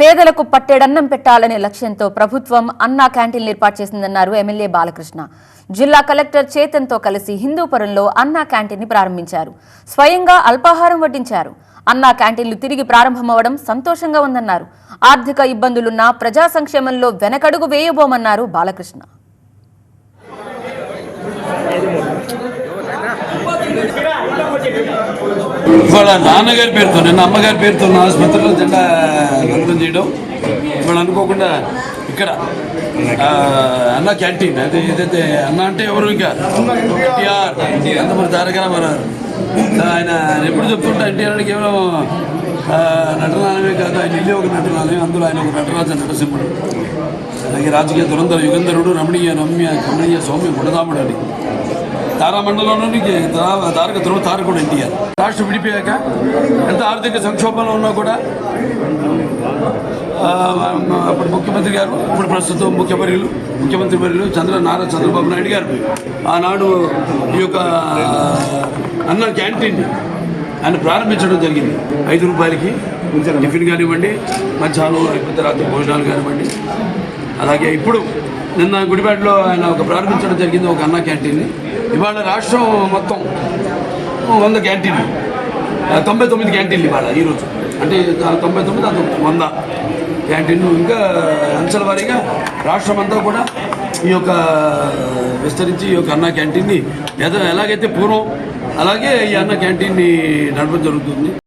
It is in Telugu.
పేదలకు పట్టెడన్నం పెట్టాలనే లక్ష్యంతో ప్రభుత్వం అన్నా క్యాంటీన్లు ఏర్పాటు చేసిందన్నారు ఎమ్మెల్యే బాలకృష్ణ. జిల్లా కలెక్టర్ చేతన్తో కలిసి హిందూపురంలో అన్నా క్యాంటీన్ని ప్రారంభించారు. స్వయంగా అల్పాహారం వడ్డించారు. అన్నా క్యాంటీన్లు తిరిగి ప్రారంభమవడం సంతోషంగా ఉందన్నారు. ఆర్థిక ఇబ్బందులున్నా ప్రజా సంక్షేమంలో వెనకడుగు వేయబోమన్నారు బాలకృష్ణ. ఇవాళ నాన్నగారి పేరుతో నిన్న అమ్మగారి పేరుతో ఉన్న ఆసుపత్రిలో జెండా రంగం చేయడం. ఇవాళ అనుకోకుండా ఇక్కడ అన్న క్యాంటీన్ అది ఏదైతే అన్న అంటే ఎవరు ఇంకా? ఎన్టీఆర్. నందమూరి తారక రామారావు ఆయన ఎప్పుడు చెప్తుంటే ఎన్టీఆర్ కేవలం నటనాలమే కాదు ఆయన ఇల్లు ఒక నటనాలయం అందులో ఆయన ఒక నటరాజ నటసింహుడు. అలాగే రాజకీయ దురంధర యుగంధరుడు రమణీయ రమ్య రమణీయ సౌమ్య గుణదాముడు అని. తారామండలంలోనికి నుండి తారక ధ్రువ తారకుడు ఎన్టీఆర్. రాష్ట్రం విడిపోయాక ఎంత ఆర్థిక సంక్షోభంలో ఉన్నా కూడా అప్పుడు ముఖ్యమంత్రి గారు ఇప్పుడు ప్రస్తుతం ముఖ్యమంత్రులు ముఖ్యమంత్రి వర్యులు చంద్ర నారా చంద్రబాబు నాయుడు గారు. ఆనాడు ఈ యొక్క అన్న క్యాంటీన్ ఆయన ప్రారంభించడం జరిగింది. ఐదు రూపాయలకి టిఫిన్ కానివ్వండి మధ్యాహ్నం లేకపోతే రాత్రి భోజనాలు కానివ్వండి. అలాగే ఇప్పుడు నిన్న గుడిపేటలో ఆయన ఒక ప్రారంభించడం జరిగింది ఒక అన్న క్యాంటీన్ని. ఇవాళ రాష్ట్రం మొత్తం వంద క్యాంటీన్లు. తొంభై తొమ్మిది క్యాంటీన్లు ఇవాళ ఈరోజు అంటే తొంభై తొమ్మిది అది వంద క్యాంటీన్లు. ఇంకా అంచెల వారీగా రాష్ట్రం అంతా కూడా ఈ యొక్క విస్తరించి ఈ యొక్క అన్న క్యాంటీన్ని ఎలాగైతే పూర్వం అలాగే ఈ అన్న క్యాంటీన్ని నడపడం జరుగుతుంది.